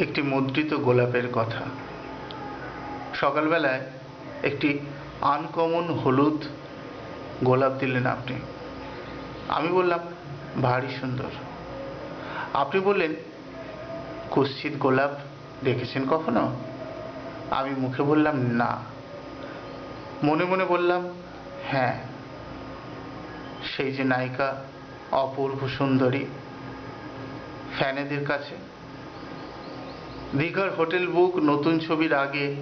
একটি মুদ্রিত গোলাপের কথা। সকালবেলায় একটি আনকমন হলুদ গোলাপ দিলেন আপনি। আমি বললাম, ভারী সুন্দর। আপনি বললেন, কুৎসিত গোলাপ দেখেছেন কখনো? আমি মুখে বললাম, না। মনে মনে বললাম হ্যাঁ সেই যে নায়িকা অপূর্ব সুন্দরী ফ্যানেদের কাছে। দীঘার হোটেল বুক নতুন ছবির আগে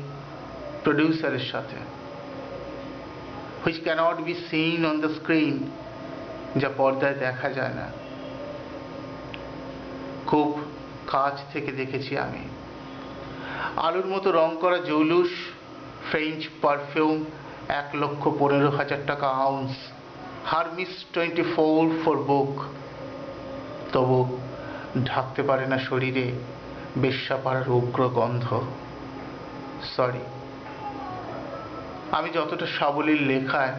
প্রডিউসারের সাথে which cannot be seen on the screen যা পর্দায় দেখা যায় না। খুব কাছ থেকে দেখেছি আমি। আলুর মতো রং করা জৌলুস ফ্রেঞ্চ পারফিউম এক লক্ষ পনেরো হাজার টাকা ounce Hermes twenty four Faubourg তবু ঢাকতে পারে না শরীরে। বেশ্যাপাড়ার উগ্র গন্ধ। সরি আমি যতটা সাবলীল লেখায়,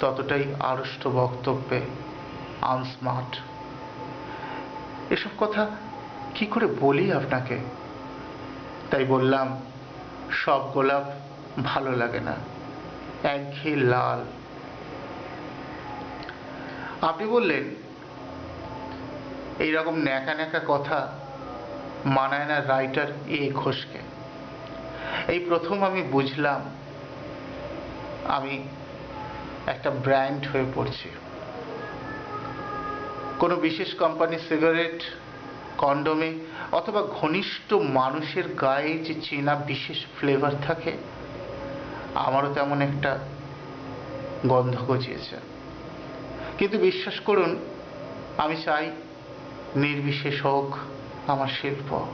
ততটাই আড়ষ্ট বক্তব্যে আনস্মার্ট এসব কথা কি করে বলি আপনাকে? তাই বললাম, সব গোলাপ ভালো লাগে না, একঘেয়ে লাল। আপনি বললেন, এইরকম ন্যাকা ন্যাকা কথা মানায় না রাইটার এ ঘোষকে। এই প্রথম আমি বুঝলাম আমি একটা ব্র্যান্ড হয়ে পড়ছি। কোনো বিশেষ কোম্পানির সিগারেট, কন্ডোমে অথবা ঘনিষ্ঠ মানুষের গায়ে যে চেনা বিশেষ ফ্লেভার থাকে, আমারও তেমন একটা গন্ধ গজিয়েছে। কিন্তু বিশ্বাস করুন, আমি চাই নির্বিশেষ হোক আমার শিল্প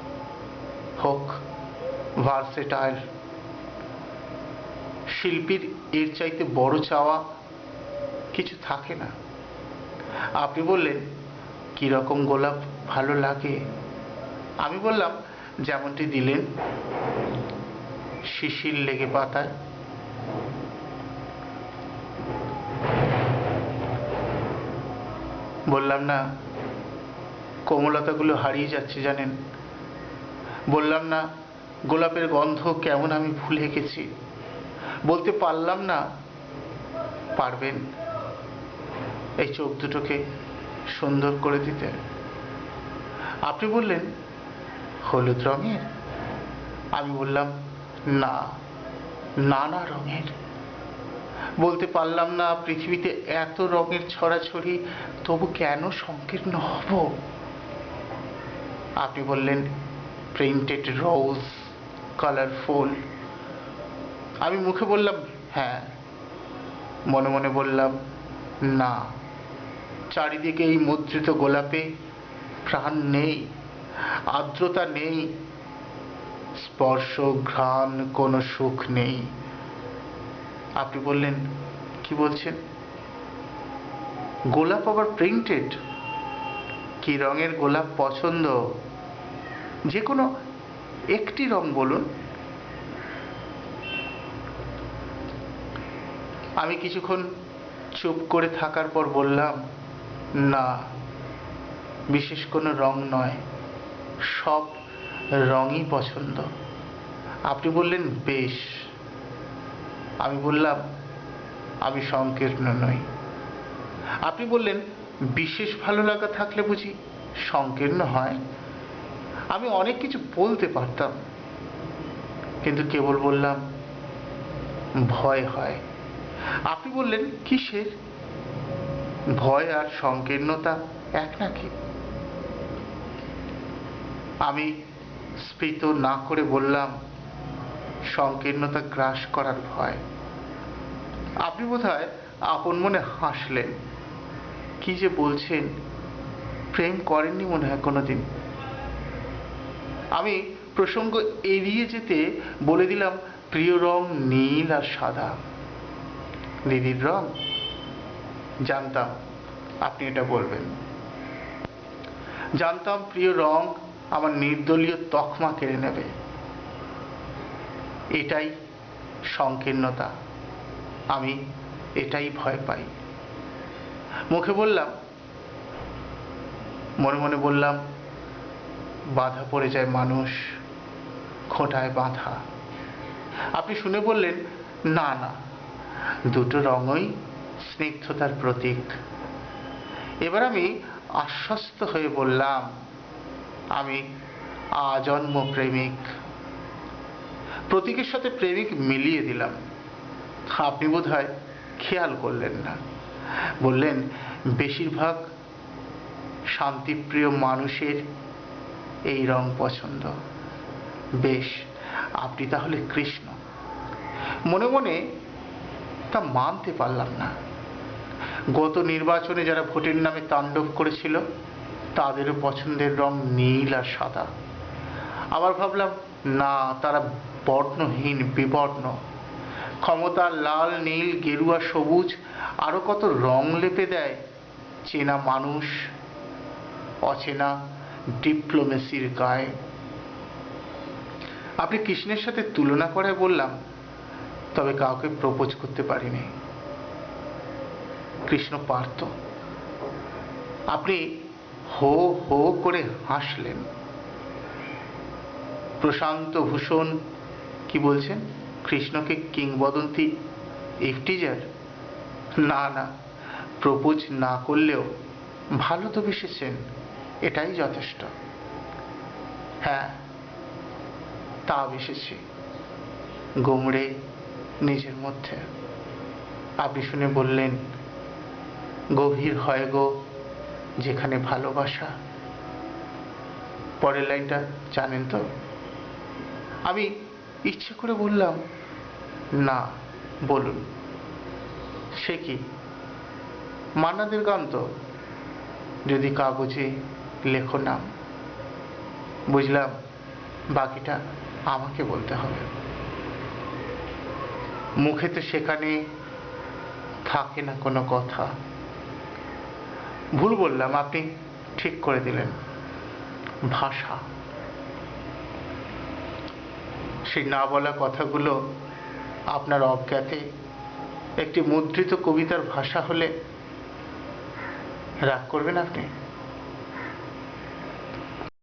হোক ভার্সেটাইল শিল্পীর এর চাইতে বড় চাওয়া কিছু থাকে না। আপনি বললেন, কীরকম গোলাপ ভালো লাগে? আমি বললাম, যেমনটি দিলেন, শিশির লেগে পাতায়। বললাম, না কোমলতাগুলো হারিয়ে যাচ্ছে জানেন? বললাম না, গোলাপের গন্ধ কেমন আমি ভুলে গেছি বলতে পারলাম না, পারবেন। এই চোখ দুটোকে সুন্দর করে দিতে আপনি বললেন, হলুদ রঙের? আমি বললাম, না, নানা রঙের। বলতে পারলাম না, পৃথিবীতে এত রঙের ছড়াছড়ি, তবু কেন সংকীর্ণ হব? আপনি বললেন প্রিন্টেড রোজ কালারফুল আমি মুখে বললাম হ্যাঁ। মনে মনে বললাম, না। চারিদিকে এই মুদ্রিত গোলাপে প্রাণ নেই, আর্দ্রতা নেই, স্পর্শ, ঘ্রাণ, কোনো সুখ নেই। আপনি বললেন, কি বলছেন? গোলাপ আবার প্রিন্টেড কি রঙের গোলাপ পছন্দ? যে কোনো একটি রং বলুন। আমি কিছুক্ষণ চুপ করে থাকার পর বললাম, না, বিশেষ কোনো রং নয়, সব রঙই পছন্দ। আপনি বললেন, বেশ। আমি বললাম, আমি সংকীর্ণ নই। আপনি বললেন, বিশেষ ভালো লাগা থাকলে বুঝি সংকীর্ণ হয়? আমি অনেক কিছু বলতে পারতাম। কিন্তু কেবল বললাম, ভয় হয়। আপনি বললেন, কিসের? ভয় আর সংকীর্ণতা এক নাকি? আমি স্ফীত না করে বললাম, সংকীর্ণতা গ্রাস করার ভয়। আপনি বোধহয় আপন মনে হাসলেন। কি যে বলছেন, প্রেম করেননি মনে হয় কোনোদিন। আমি প্রসঙ্গ এড়িয়ে যেতে বলে দিলাম, প্রিয় রং নীল আর সাদা। দিদির রং? জানতাম, আপনি এটা বলবেন। জানতাম, প্রিয় রং আমার নির্দলীয় তকমা কেড়ে নেবে। এটাই সংকীর্ণতা। আমি এটাই ভয় পাই। মুখে বললাম? মনে মনে বললাম বাধা পড়ে যায় মানুষ, খোঁটায় বাঁধা। আপনি শুনে বললেন, না না, দুটো রঙই স্নিগ্ধতার প্রতীক। এবার আমি আশ্বস্ত হয়ে বললাম, আমি আজন্ম প্রেমিক প্রতীকের সাথে প্রেমিক মিলিয়ে দিলাম। আপনি বোধ হয় খেয়াল করলেন না। বললেন, বেশিরভাগ শান্তিপ্রিয় মানুষের এই রং পছন্দ। বেশ, আপনি তাহলে কৃষ্ণ। মনে মনে তা মানতে পারলাম না। গত নির্বাচনে যারা ভোটের নামে তাণ্ডব করেছিল, তাদেরও পছন্দের রং নীল আর সাদা। আবার ভাবলাম, না, তারা বর্ণহীন, বিবর্ণ। ক্ষমতা লাল, নীল, গেরুয়া, সবুজ, আরও কত রং লেপে দেয়, চেনা মানুষ, অচেনা ডিপ্লোমেসির গায়ে। আপনি কৃষ্ণের সাথে তুলনা করে বললাম, তবে কাউকে প্রপোজ করতে পারিনি। কৃষ্ণ পারত আপনি হো হো করে হাসলেন। প্রশান্ত ভূষণ কি বলছেন? কৃষ্ণকে কিংবদন্তি ইফটিজার? না না, প্রপোজ না করলেও ভালো তো বেসেছেন। এটাই যথেষ্ট। হ্যাঁ তা বেসেছি গুমড়ে নিজের মধ্যে আপনি শুনে বললেন, গভীর হয় গো যেখানে ভালোবাসা। পরের লাইনটা জানেন তো। আমি ইচ্ছে করে বললাম, না, বলুন। সে কি? মান্নাদের গান তো। যদি কাগজে লেখো নাম বুঝলাম? বাকিটা আমাকে বলতে হবে। মুখে তো সেখানে থাকে না কোনো কথা। ভুল বললাম, আপনি ঠিক করে দিলেন। ভাষা। সেই না বলা কথাগুলো আপনার অজ্ঞাতে একটি মুদ্রিত কবিতার ভাষা হলে রাগ করবেন আপনি?